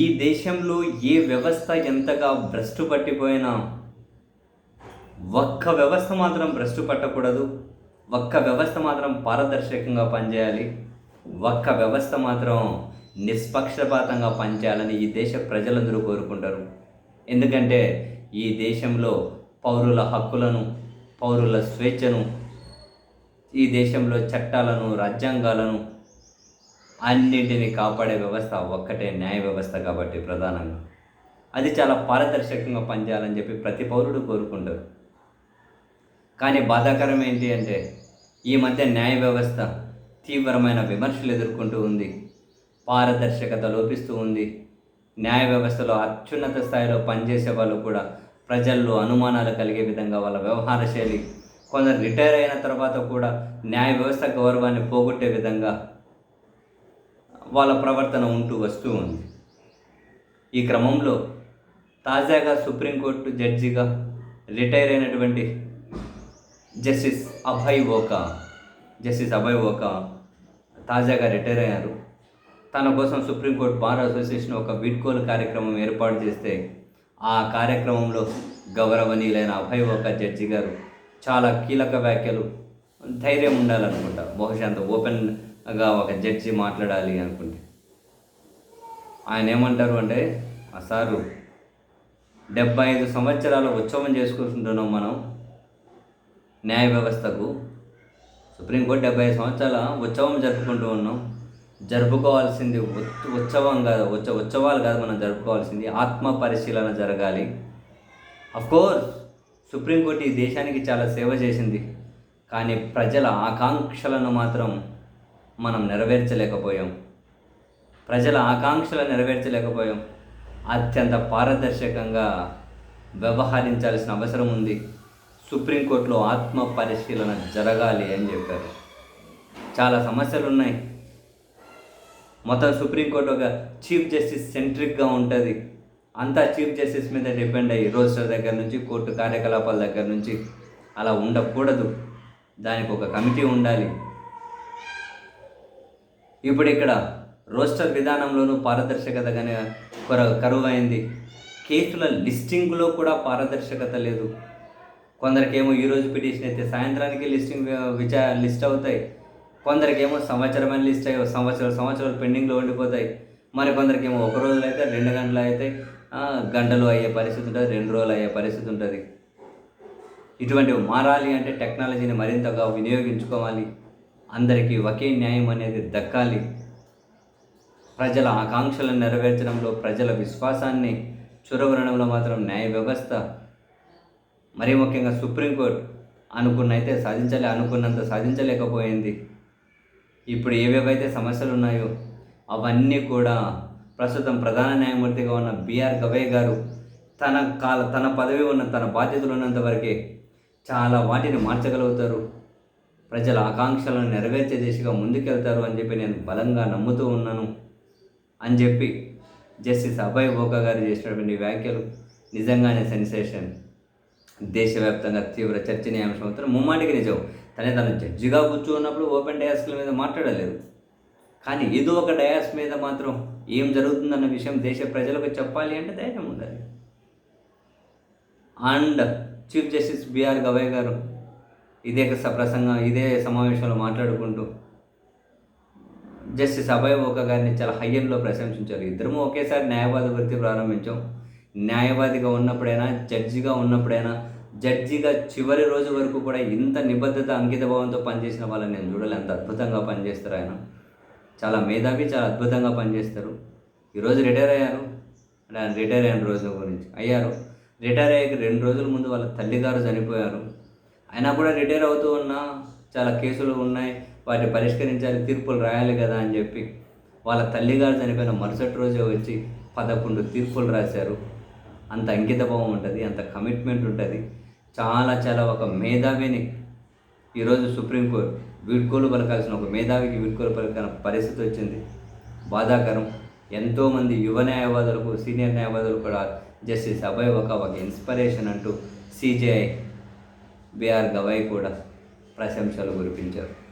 ఈ దేశంలో ఏ వ్యవస్థ ఎంతగా భ్రష్టు పట్టిపోయినా ఒక్క వ్యవస్థ మాత్రం భ్రష్టు పట్టకూడదు ఒక్క వ్యవస్థ మాత్రం పారదర్శకంగా పనిచేయాలి. ఒక్క వ్యవస్థ మాత్రం నిష్పక్షపాతంగా పనిచేయాలని ఈ దేశ ప్రజలందరూ కోరుకుంటారు. ఎందుకంటే ఈ దేశంలో పౌరుల హక్కులను పౌరుల స్వేచ్ఛను ఈ దేశంలో చట్టాలను రాజ్యాంగాలను అన్నింటినీ కాపాడే వ్యవస్థ ఒక్కటే న్యాయ వ్యవస్థ కాబట్టి ప్రధానంగా. అది చాలా పారదర్శకంగా పనిచేయాలని చెప్పి ప్రతి పౌరుడు కోరుకుంటారు కానీ బాధాకరం ఏంటి అంటే ఈ మధ్య న్యాయ వ్యవస్థ తీవ్రమైన విమర్శలు ఎదుర్కొంటూ ఉంది పారదర్శకత లోపిస్తూ ఉంది. న్యాయ వ్యవస్థలో అత్యున్నత స్థాయిలో పనిచేసే వాళ్ళు కూడా ప్రజల్లో అనుమానాలు కలిగే విధంగా వాళ్ళ వ్యవహార శైలి కొందరు రిటైర్ అయిన తర్వాత కూడా న్యాయ వ్యవస్థ గౌరవాన్ని పోగొట్టే విధంగా వాళ్ళ ప్రవర్తన ఉంటూ వస్తూ ఉంది. ఈ క్రమంలో తాజాగా సుప్రీంకోర్టు జడ్జిగా రిటైర్ అయినటువంటి జస్టిస్ అభయ్ ఓకా జస్టిస్ అభయ్ ఓకా తాజాగా రిటైర్ అయ్యారు. తన కోసం సుప్రీంకోర్టు బార్ అసోసియేషన్ ఒక వీడ్కోలు కార్యక్రమం ఏర్పాటు చేస్తే ఆ కార్యక్రమంలో గౌరవనీయులైన అభయ్ ఓకా జడ్జి గారు చాలా కీలక వ్యాఖ్యలు ధైర్యం ఉండాలనుకుంటా బహుశా అంత ఓపెన్ ఒక జడ్జి మాట్లాడాలి అనుకుంటే ఆయన ఏమంటారు అంటే ఆ సారు డెబ్బై ఐదు సంవత్సరాల ఉత్సవం చేసుకుంటున్నాం మనం న్యాయ వ్యవస్థకు. సుప్రీంకోర్టు డెబ్బై ఐదు సంవత్సరాల ఉత్సవం జరుపుకుంటూ ఉన్నాం. జరుపుకోవాల్సింది ఉత్- ఉత్సవం కాదు ఉత్స ఉత్సవాలు కాదు మనం జరుపుకోవాల్సింది ఆత్మ పరిశీలన జరగాలి. కోర్స్ సుప్రీంకోర్టు ఈ దేశానికి చాలా సేవ చేసింది. కానీ ప్రజల ఆకాంక్షలను మాత్రం మనం నెరవేర్చలేకపోయాం. ప్రజల ఆకాంక్షలు నెరవేర్చలేకపోయాం. అత్యంత పారదర్శకంగా వ్యవహరించాల్సిన అవసరం ఉంది. సుప్రీంకోర్టులో ఆత్మ పరిశీలన జరగాలి అని చెప్పారు. చాలా సమస్యలు ఉన్నాయి మొత్తం సుప్రీంకోర్టు ఒక చీఫ్ జస్టిస్ సెంట్రిక్గా ఉంటుంది. అంతా చీఫ్ జస్టిస్ మీద డిపెండ్ అయ్యి రోజుల దగ్గర నుంచి కోర్టు కార్యకలాపాల దగ్గర నుంచి అలా ఉండకూడదు. దానికి ఒక కమిటీ ఉండాలి. ఇప్పుడు ఇక్కడ రోస్టర్ విధానంలోనూ పారదర్శకతగానే కొర కరువైంది. కేసుల లిస్టింగ్లో కూడా పారదర్శకత లేదు. కొందరికేమో ఈరోజు పిటిషన్ అయితే సాయంత్రానికి లిస్టింగ్ విచా లిస్ట్ అవుతాయి. కొందరికేమో సంవత్సరమైన లిస్ట్ అయ్యి సంవత్సరం సంవత్సరాలు పెండింగ్లో ఉండిపోతాయి. మరి కొందరికేమో ఒక రోజులు అయితే రెండు గంటలు అయితే గంటలు అయ్యే పరిస్థితి ఉంటుంది రెండు రోజులు అయ్యే పరిస్థితి ఉంటుంది. ఇటువంటివి మారాలి అంటే టెక్నాలజీని మరింతగా వినియోగించుకోవాలి. అందరికీ ఒకే న్యాయం అనేది దక్కాలి. ప్రజల ఆకాంక్షలను నెరవేర్చడంలో ప్రజల విశ్వాసాన్ని చురగొనడంలో మాత్రం న్యాయ వ్యవస్థ. మరీ ముఖ్యంగా సుప్రీంకోర్టు అనుకున్నైతే సాధించలే అనుకున్నంత సాధించలేకపోయింది. ఇప్పుడు ఏవేవైతే సమస్యలు ఉన్నాయో అవన్నీ కూడా ప్రస్తుతం ప్రధాన న్యాయమూర్తిగా ఉన్న బిఆర్ గవయ్ గారు తన కాల తన పదవి ఉన్న తన బాధ్యతలు ఉన్నంత వరకే చాలా వాటిని మార్చగలుగుతారు. ప్రజల ఆకాంక్షలను నెరవేర్చే దిశగా ముందుకెళ్తారు అని చెప్పి నేను బలంగా నమ్ముతూ ఉన్నాను అని చెప్పి జస్టిస్ అభయ్ బోకా గారు చేసినటువంటి వ్యాఖ్యలు నిజంగానే సెన్సేషన్. దేశవ్యాప్తంగా తీవ్ర చర్చనీయాంశం అవుతారు ముమ్మాటికి నిజం. తనే తను జడ్జిగా కూర్చున్నప్పుడు ఓపెన్ డయాస్ల మీద మాట్లాడలేదు. కానీ ఏదో ఒక డయాస్ మీద మాత్రం ఏం జరుగుతుందన్న విషయం దేశ ప్రజలకు చెప్పాలి అంటే ధైర్యం ఉండాలి. And chief justice BR Gavai గారు ఇదే స- ప్రసంగం ఇదే సమావేశంలో మాట్లాడుకుంటూ జస్టిస్ అభయ్ ఓక గారిని చాలా హయ్యంలో ప్రశంసించారు. ఇద్దరము ఒకేసారి న్యాయవాద వృత్తి ప్రారంభించాం. న్యాయవాదిగా ఉన్నప్పుడైనా జడ్జిగా ఉన్నప్పుడైనా జడ్జిగా చివరి రోజు వరకు కూడా ఇంత నిబద్ధత అంకితభావంతో పనిచేసిన వాళ్ళని నేను చూడాలి అంత అద్భుతంగా పనిచేస్తారు ఆయన. చాలా మేధావి చాలా అద్భుతంగా పనిచేస్తారు. ఈరోజు రిటైర్ అయ్యారు. అంటే ఆయన రిటైర్ అయిన రోజుల గురించి అయ్యారు. రిటైర్ అయ్యాక రెండు రోజుల ముందు వాళ్ళ తల్లిగారు చనిపోయారు. అయినా కూడా రిటైర్ అవుతూ ఉన్నా చాలా కేసులు ఉన్నాయి వాటిని పరిష్కరించాలి తీర్పులు రాయాలి కదా అని చెప్పి వాళ్ళ తల్లిగారు చనిపోయిన మరుసటి రోజే వచ్చి పదకొండు తీర్పులు రాశారు. అంత అంకితభావం ఉంటుంది అంత కమిట్మెంట్ ఉంటుంది. చాలా చాలా ఒక మేధావిని ఈరోజు సుప్రీంకోర్టు వీడ్కోలు పలకాల్సిన ఒక మేధావికి వీడ్కోలు పలకాల పరిస్థితి వచ్చింది. బాధాకరం. ఎంతోమంది యువ న్యాయవాదులకు సీనియర్ న్యాయవాదులు కూడా జస్టిస్ అభయ్ ఒక ఒక ఇన్స్పిరేషన్ అంటూ సిజేఐ బిఆర్ గవై కూడా ప్రశంసలు కురిపించారు.